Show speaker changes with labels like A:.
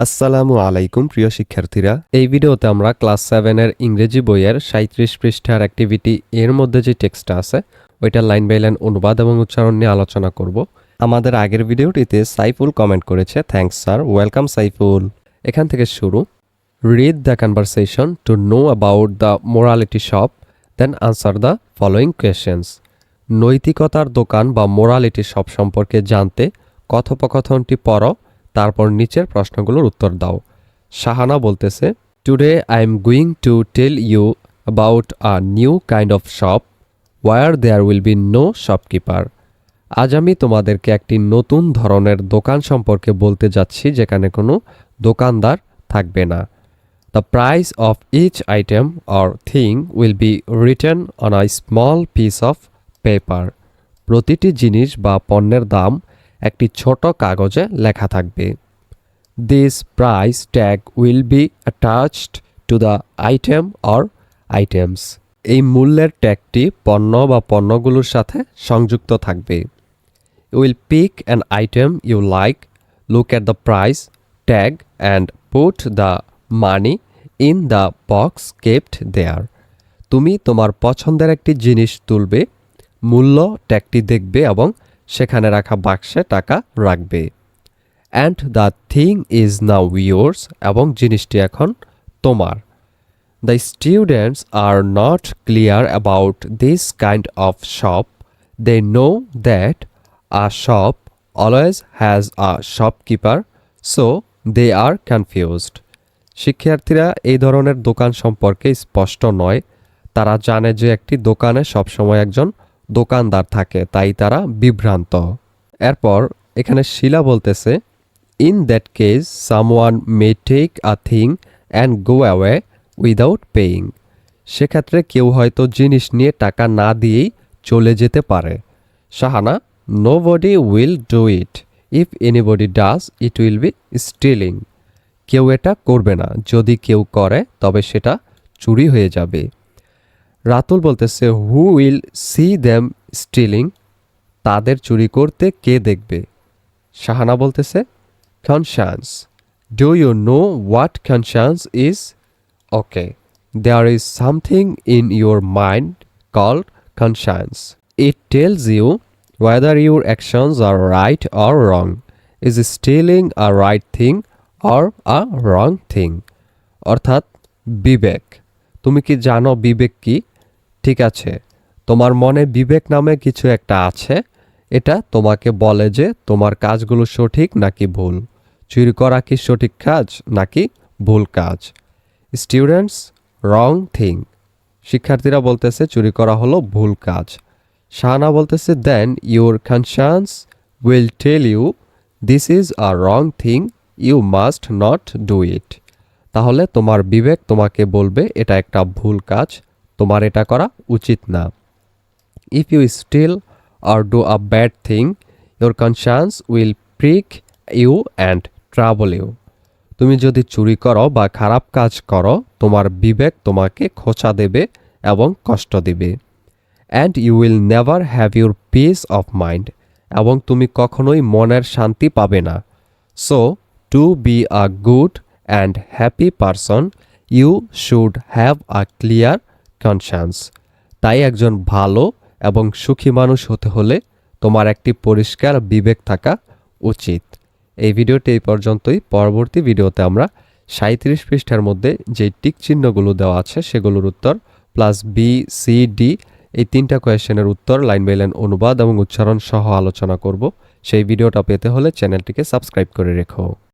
A: আসসালামু আলাইকুম, প্রিয় শিক্ষার্থীরা। এই ভিডিওতে আমরা ক্লাস সেভেনের ইংরেজি বইয়ের সাঁত্রিশ পৃষ্ঠার অ্যাক্টিভিটি এর মধ্যে যে টেক্সটটা আছে ওইটার লাইন বাই লাইন অনুবাদ এবং উচ্চারণ নিয়ে আলোচনা করব। আমাদের আগের ভিডিওটিতে সাইফুল কমেন্ট করেছে থ্যাঙ্কস স্যার ওয়েলকাম সাইফুল. এখান থেকে শুরু। Read the conversation to know about the morality shop then answer the following questions নৈতিকতার দোকান বা মোরালিটি শপ সম্পর্কে জানতে কথোপকথনটি পড়ো তারপর নিচের প্রশ্নগুলোর উত্তর দাও। শাহানা বলতেছে today I am going to tell you about a new kind of shop where there will be no shopkeeper আজ আমি তোমাদেরকে একটি নতুন ধরনের দোকান সম্পর্কে বলতে যাচ্ছি যেখানে কোনো দোকানদার থাকবে না। The price of each item or thing will be written on a small piece of paper প্রতিটি জিনিস বা পণ্যের দাম একটি ছোট কাগজে লেখা থাকবে। This price tag will be attached to the item or items এই মূল্যের ট্যাগটি পণ্য বা পণ্যগুলোর সাথে সংযুক্ত থাকবে। Will pick an item you like look at the price tag and put the money in the box kept there তুমি তোমার পছন্দের একটি জিনিস তুলবে, মূল্য ট্যাগটি দেখবে এবং সেখানে রাখা বাক্সে টাকা রাখবে। And the thing is now yours এবং জিনিসটি এখন তোমার। The students are not clear about this kind of shop they know that a shop always has a shopkeeper so they are confused শিক্ষার্থীরা এই ধরনের দোকান সম্পর্কে স্পষ্ট নয়। তারা জানে যে একটি দোকানে সবসময় একজন দোকানদার থাকে, তাই তারা বিভ্রান্ত। এরপর এখানে শিলা বলতেছে in that case someone may take a thing and go away without paying সেক্ষেত্রে কেউ হয়তো জিনিস নিয়ে টাকা না দিয়েই চলে যেতে পারে। Shahana nobody will do it if anybody does it will be stealing কেউ এটা করবে না। যদি কেউ করে, তবে সেটা চুরি হয়ে যাবে। রাতুল বলতেছে who will see them stealing তাদের চুরি করতে কে দেখবে? শাহানা বলতেছে conscience do you know what conscience is okay there is something in your mind called conscience it tells you whether your actions are right or wrong is stealing a right thing or a wrong thing অর্থাৎ বিবেক। তুমি কি জানো বিবেক কি? ঠিক আছে। তোমার মনে বিবেক নামে কিছু একটা আছে? এটা তোমাকে বলে যে তোমার কাজগুলো সঠিক নাকি ভুল? চুরি করা কি সঠিক কাজ নাকি ভুল কাজ? Students, wrong thing. শিক্ষার্থীরা বলতেছে চুরি করা হলো ভুল কাজ। শাহানা বলতেছে then your conscience will tell you this is a wrong thing you must not do it তাহলে তোমার বিবেক তোমাকে বলবে, এটা একটা ভুল কাজ, তোমার এটা করা উচিত না। If you steal or do a bad thing your conscience will prick you and trouble you তুমি যদি চুরি করো বা খারাপ কাজ করো, তোমার বিবেক তোমাকে খোঁচা দেবে এবং কষ্ট দেবে। And you will never have your peace of mind এবং তুমি কখনোই মনের শান্তি পাবে না। So to be a good and happy person you should have a clear conscience তাই একজন ভালো এবং সুখী মানুষ হতে হলে তোমার একটি পরিষ্কার বিবেক থাকা উচিত। এই ভিডিওটি এই পর্যন্তই। পরবর্তী ভিডিওতে আমরা সাঁত্রিশ পৃষ্ঠার মধ্যে যে টিক চিহ্নগুলো দেওয়া আছে সেগুলোর উত্তর প্লাস বি সি ডি এই তিনটা কোয়েশ্চেনের উত্তর, লাইন বাই লাইন অনুবাদ এবং উচ্চারণ সহ আলোচনা করব। সেই ভিডিওটা পেতে হলে চ্যানেলটিকে সাবস্ক্রাইব করে রেখো।